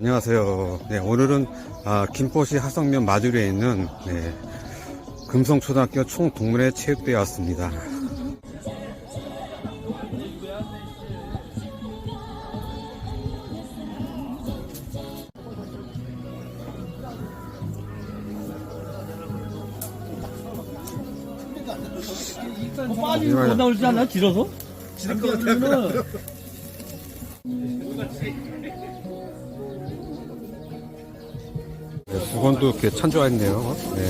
안녕하세요. 네, 오늘은 아, 김포시 하성면 마주리에 있는 네, 금성초등학교 총동문회 체육대회 왔습니다. 빠지고 못 나오지 않나 길어서? 그러면은 네, 수건도 이렇게 찬조했네요. 네,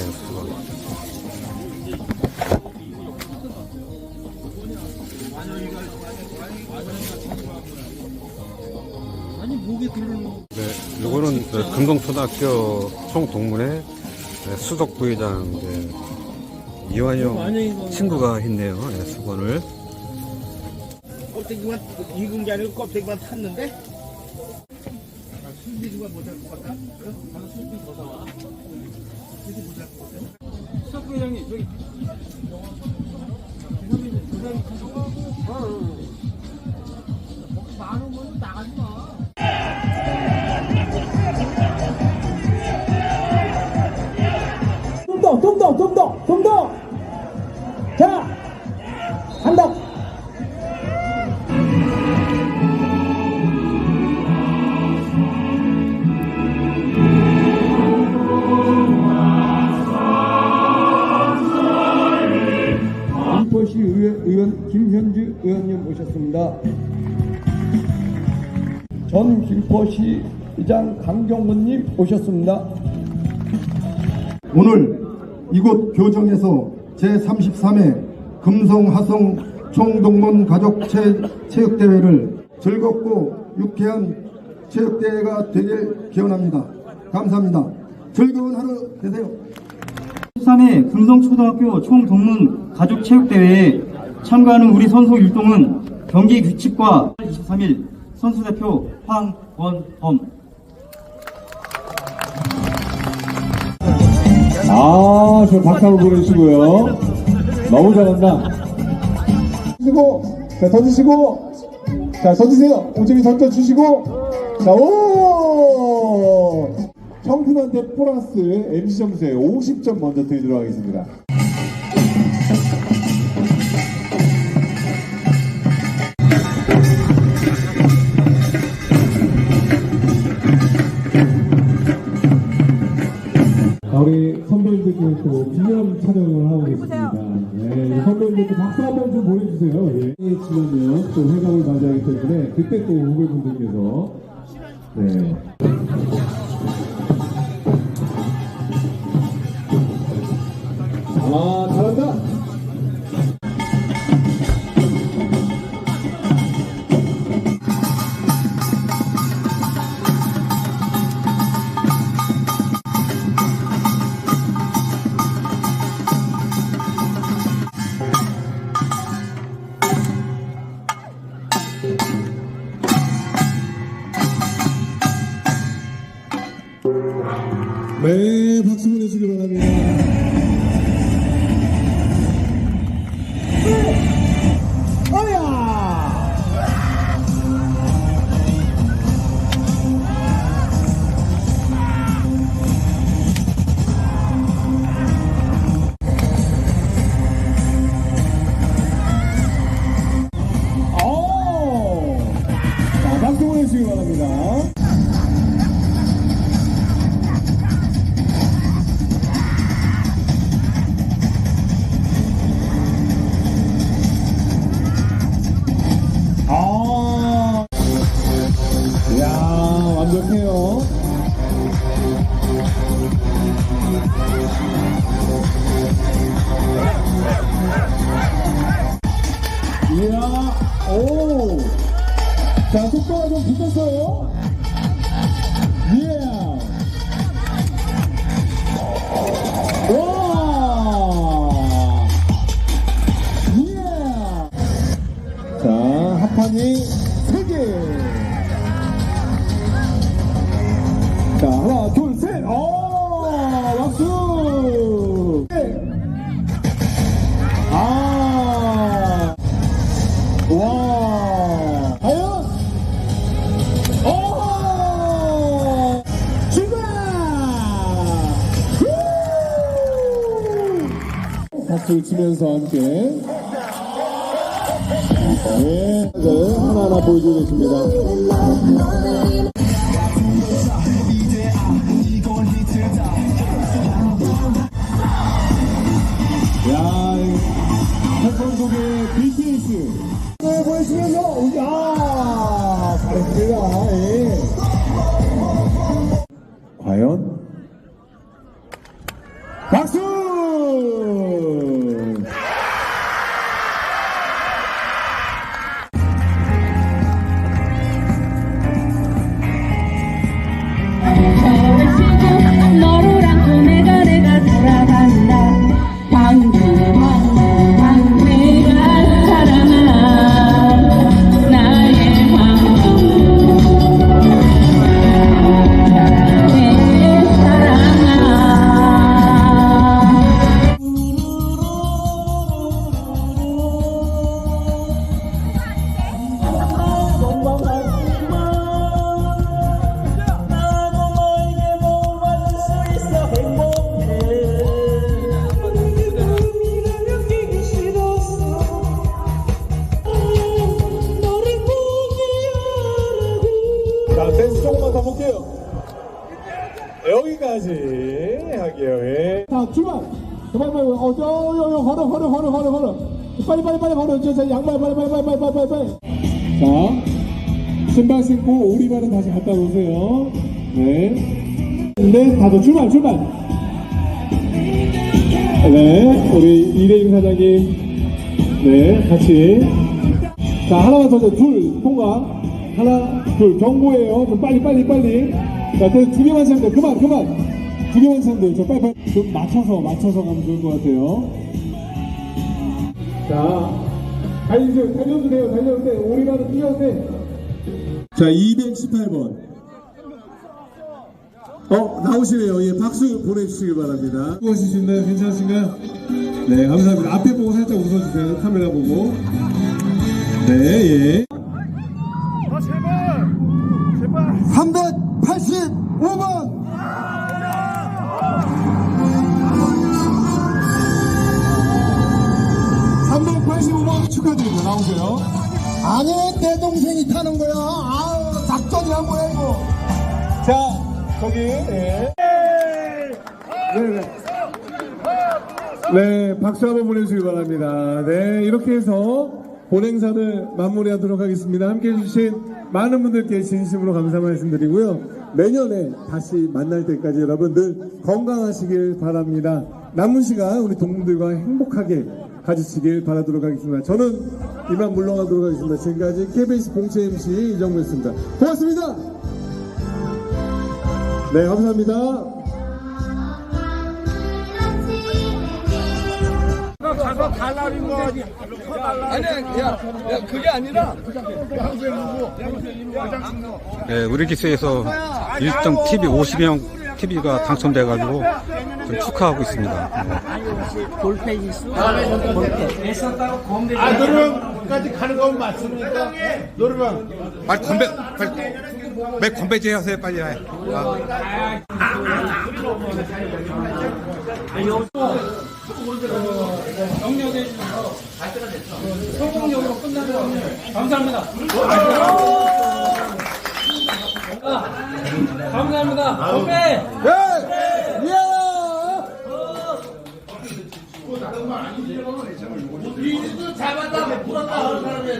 들어오는 네, 요거는 네, 금성초등학교 총동문회 네, 수석 부회장 네, 이완영 친구가 했네요. 네, 수건을. 껍데기만 익은 게 아니고 껍데기만 탔는데 술비주가 못할 것 같다. 나는 술비 더 사와. 술비 못할 것 같아. 수석 회장님 저기 전 김포시 의장 강경문님 모셨습니다. 오늘 이곳 교정에서 제33회 금성하성 총동문 가족체 체육대회를 즐겁고 유쾌한 체육대회가 되길 기원합니다. 감사합니다. 즐거운 하루 되세요. 13회 금성초등학교 총동문 가족체육대회에 참가하는 우리 선수 율동은 경기 규칙과 23일 선수대표 황원범 아, 저 박수 한번 보내주시고요. 너무 잘한다. 주시고, 자, 던지시고, 자, 던지세요. 오재미 던져주시고, 자, 오! 청춘한테 플러스 MC 점수에 50점 먼저 드리도록 하겠습니다. 선배님들께 박수 한 번 좀 보내주세요. 예. 지나면 또 회감을 맞이하기 때문에 그때 또 후배분들께서 네. 아, 잘한다. 네, 박수 보 ganhou? 박수를 치면서 함께 네, 네, 하나하나 보여주고 계십니다. 야, 한성국의 BTS. 네, 보여주면서, 야, 잘했습니다. 어, 저, 요, 요, 걸어, 걸어, 걸어, 걸어, 걸어. 빨리, 빨리, 빨리, 걸어. 저, 저, 양말, 빨리, 빨리, 빨리, 빨리, 빨리, 빨리. 자, 신발 신고 오리발은 다시 갖다 놓으세요. 네. 네, 다들 출발, 출발! 네, 우리 이대임 사장님. 네, 같이. 자, 하나만 더, 줘. 둘, 통과. 하나, 둘, 경고예요. 좀 빨리, 빨리, 빨리. 자, 그두 개만 돼. 그만, 그만. 돼. 저 빨리, 빨리. 좀 맞춰서, 맞춰서 가면 좋을 것 같아요. 자, 달려주세요. 돼. 오리라도 뛰어도 돼. 자, 218번. 어, 나오시네요. 예, 박수 보내주시기 바랍니다. 무엇이 수 있나요? 괜찮으신가요? 네, 감사합니다. 앞에 보고 살짝 웃어주세요. 카메라 보고. 네, 예. 385번 385번 나오세요. 아니 내 동생이 타는 거야 아우 작전이 한 거야 이거 자, 거기, 예. 네, 네. 네, 박수 한번 보내주시기 바랍니다. 네, 이렇게 해서 본행사를 마무리하도록 하겠습니다. 함께 해주신 많은 분들께 진심으로 감사 말씀드리고요. 내년에 다시 만날 때까지 여러분들 건강하시길 바랍니다. 남은 시간 우리 동문들과 행복하게 가지시길 바라도록 하겠습니다. 저는 이만 물러가도록 하겠습니다. 지금까지 KBS 봉채 MC 이정구였습니다. 고맙습니다. 네, 감사합니다. 네, 우리 기수에서 1등 TV 50형 TV가 당첨돼가지고 좀 축하하고 있습니다. 네. 아 노래방까지 가는 건 맞습니까? 노래방 빨리 건배, 빨리, 매 건배제 하세요, 빨리. 아. 감사합니다. 감사합니다. 건배! 물었다. 하는 사람이